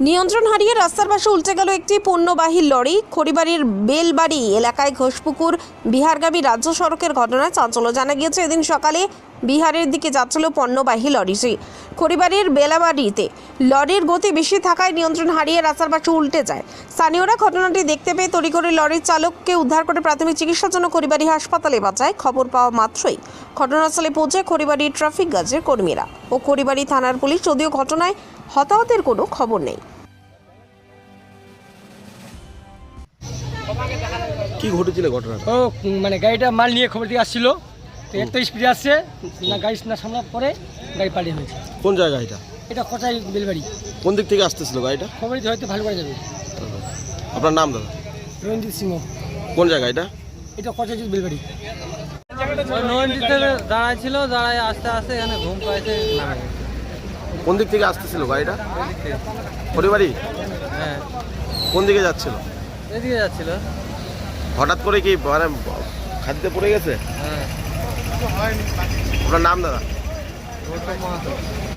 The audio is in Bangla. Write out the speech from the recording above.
নিয়ন্ত্রণ হারিয়ে রাস্তার পাশে উল্টে গেল একটি পণ্যবাহী লরি। খড়িবাড়ির বেলবাড়ি এলাকায় ঘোষপুকুর, বিহারগামী রাজ্য সড়কের ঘটনায় চাঞ্চল্য জানা গিয়েছে। এদিন সকালে বিহারের দিকে যাচ্ছিল পণ্যবাহী লরিটি খড়িবাড়ির বেলাবাড়িতে লরির গতি বেশি থাকায় নিয়ন্ত্রণ হারিয়ে রাস্তার পাশে উল্টে যায়। স্থানীয়রা ঘটনাটি দেখতে পেয়ে তড়িঘড়ি লরির চালককে উদ্ধার করে প্রাথমিক চিকিৎসার জন্য খড়িবাড়ি হাসপাতালে বাঁচায়। খবর পাওয়া মাত্রই ঘটনাস্থলে পৌঁছায় খড়িবাড়ি ট্রাফিক গার্ডের কর্মীরা ও খড়িবাড়ি থানার পুলিশ। যদিও ঘটনায় হতাহতের কোনো খবর নেই। কি ঘটেছিল ঘটনাটা? ও মানে গাড়িটা মাল নিয়ে খবর দিয়ে আসছিল। তো এত স্পিডে আসছে না গাড়ি না সামলার পরে গাড়ি পাল্টে হয়েছে। কোন জায়গা এটা এটা কোথায় বেলবাড়ি। কোন দিক থেকে আসতেছিল গাড়িটা? খবরই হয়তো ভালো করে যাবে আপনার নাম দাদা? রঞ্জিত সিংহ। কোন জায়গা এটা? এটা কোথায় বেলবাড়ি। নদীতে দাঁড়ায় ছিল দাঁড়ায় আস্তে আস্তে এখানে ঘুম পাইছে নামে কোন দিক থেকে আসতেছিল গাড়িটা? পরিবারই? হ্যাঁ। কোন দিকে যাচ্ছিল? এদিকে যাচ্ছিল। হঠাৎ করে কি মানে খাদ্যে পড়ে গেছে? হ্যাঁ। আপনার নাম দাদা?